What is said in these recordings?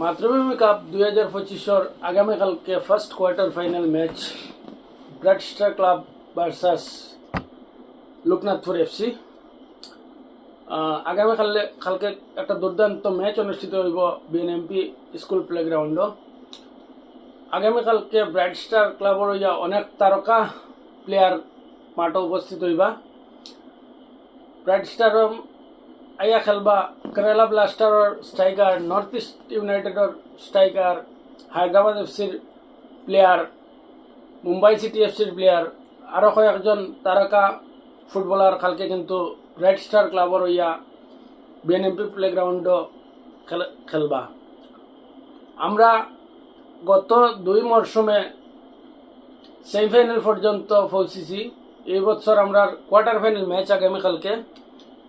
মাতৃভূমি কাপ দুই হাজার পঁচিশর আগামীকালকে first quarter final match Bright Star Club versus Loknathpur FC আগামীকালে কালকে একটা দুর্দান্ত ম্যাচ অনুষ্ঠিত হইব বিএনএমপি স্কুল প্লেগ্রাউন্ড আগামীকালকে ব্রাইট স্টার ক্লাবর হইয়া অনেক তারকা প্লেয়ার মাঠে উপস্থিত হইবা। ব্রাইট আইয়া খেলবা, কেরালা ব্লাস্টারের স্ট্রাইকার নর্থ ইস্ট ইউনাইটেডের স্ট্রাইকার হায়দ্রাবাদ এফসির player Mumbai City F player আরও কয়েকজন তারকা ফুটবলার কালকে কিন্তু রেড স্টার ক্লাবর হইয়া বিএনএমপি প্লেগ্রাউন্ড খেলবা। আমরা গত দুই মরশুমে সেমিফাইনাল পর্যন্ত পৌঁছেছি। এই বছর আমরা কোয়ার্টার ফাইনাল ম্যাচ আগামীকালকে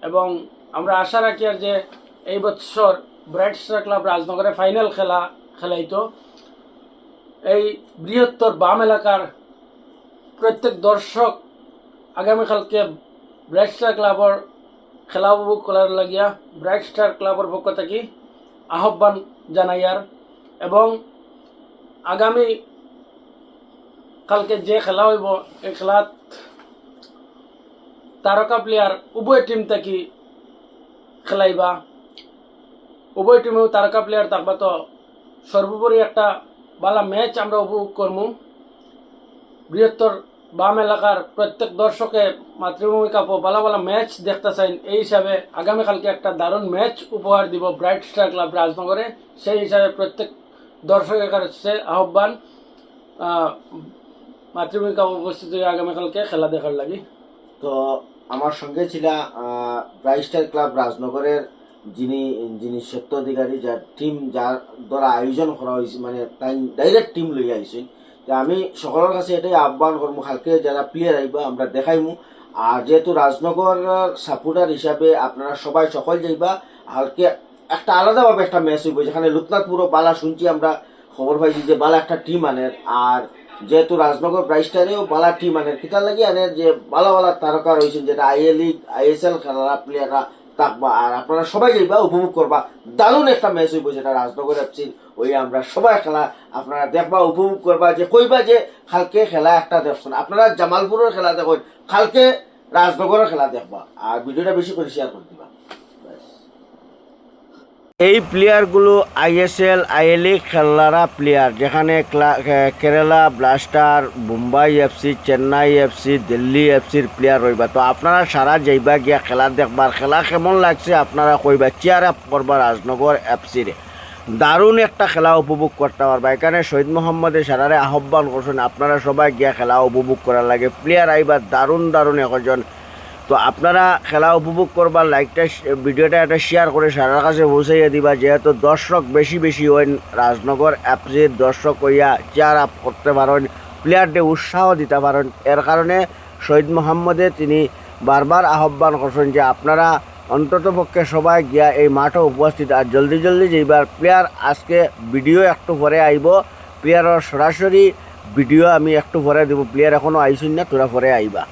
এবং আমরা আশা রাখি আর যে এই বছর ব্রাইট স্টার ক্লাব রাজনগরে ফাইনাল খেলা খেলাইতো। এই বৃহত্তর বাম এলাকার প্রত্যেক দর্শক আগামীকালকে ব্রাইট স্টার ক্লাবর খেলা উপভোগ করার লাগিয়া ব্রাইট স্টার ক্লাবর পক্ষ থেকে আহ্বান জানাইয়ার এবং আগামী কালকে যে খেলা হইব, এই খেলাত তারকা প্লেয়ার উভয় টিম থেকে খেলাইবা। উভয় টিমেও তারকা প্লেয়ার থাকবা তো সর্বোপরি একটা ভালো ম্যাচ আমরা উপভোগ করব বৃহত্তর বাম এলাকার প্রত্যেক দর্শকে মাতৃভূমি কাপ ভালো ভালো ম্যাচ দেখতে চাইন এই হিসাবে আগামীকালকে একটা দারুণ ম্যাচ উপহার দিব ব্রাইট স্টার ক্লাব রাজনগরে। সেই হিসাবে প্রত্যেক দর্শকের কাছে আহ্বান আহ, মাতৃভূমি কাপ উপস্থিত হয়ে আগামীকালকে খেলা দেখার লাগি। তো আমার সঙ্গে ছিল ব্রাইস্টার ক্লাব রাজনগরের যিনি যিনি সত্য অধিকারী, যার টিম যার দ্বারা আয়োজন করা হয়েছে মানে তাই ডাইরেক্ট টিম লই আইছে তো আমি সকলের কাছে এটাই আহ্বান করব, কালকে যারা প্লেয়ার আইবা, আমরা দেখাইমু। আর যেহেতু রাজনগর সাপোর্টার হিসাবে আপনারা সবাই সকল যাইবা, কালকে একটা আলাদাভাবে একটা ম্যাচ হইব, যেখানে লোকনাথপুরও বালা শুনছি আমরা, খবর পাইছি যে বালা একটা টিম আনের আর যেহেতু রাজনগর ব্রাইস্টারেও বালা টিম আনের কিতার লাগি আনের যে বালা বালা তারকা রয়েছেন, যেটা আইএ লিগ আইএসএল খেলারা প্লেয়াররা থাকবা। আর আপনারা সবাই যাইবা, উপভোগ করবা। দারুণ একটা ম্যাচ হইব যেটা রাজনগর এফসির ওই আমরা সবাই খেলা, আপনারা দেখবা, উপভোগ করবা, যে কইবা যে কালকে খেলা একটা দেখছেন আপনারা জামালপুরের খেলা দেখুন, কালকে রাজনগরের খেলা দেখবা। আর ভিডিওটা বেশি করে শেয়ার করে দিবা। এই প্লেয়ারগুলো আইএসএল আইএলএ খেলারা প্লেয়ার যেখানে Kerala Blaster Mumbai FC Chennai FC Delhi এফসির প্লেয়ার রইবা। তো আপনারা সারা যাইবা গিয়া খেলা দেখবার। খেলা কেমন লাগছে আপনারা কইবা চেয়ার আপ করবা রাজনগর এফসিরে দারুণ একটা খেলা উপভোগ করতে পারবা। এখানে শহীদ মোহাম্মদের সারারে আহ্বান করছেন, আপনারা সবাই গিয়া খেলা উপভোগ করার লাগে। প্লেয়ার আইবা, দারুণ দারুণ একজন তো আপনারা খেলা উপভোগ করবার লাইকটা, ভিডিওটা একটা শেয়ার করে সারার কাছে পৌঁছাইয়া দিবা। যেহেতু দর্শক বেশি বেশি হইন রাজনগর অ্যাপসের দর্শক হইয়া চেয়ার আপ করতে পারেন প্লেয়ারদের উৎসাহ দিতে পারেন, এর কারণে শহীদ মোহাম্মদে তিনি বারবার আহ্বান করছেন যে আপনারা অন্তত পক্ষে সবাই গিয়া এই মাঠে উপস্থিত। আর জলদি জলদি যেবার প্লেয়ার আজকে ভিডিও একটু পরে আইব প্লেয়ারের সরাসরি ভিডিও আমি একটু পরে দেবো। প্লেয়ার এখনও আইসুন না, তোরা পরে আইবা।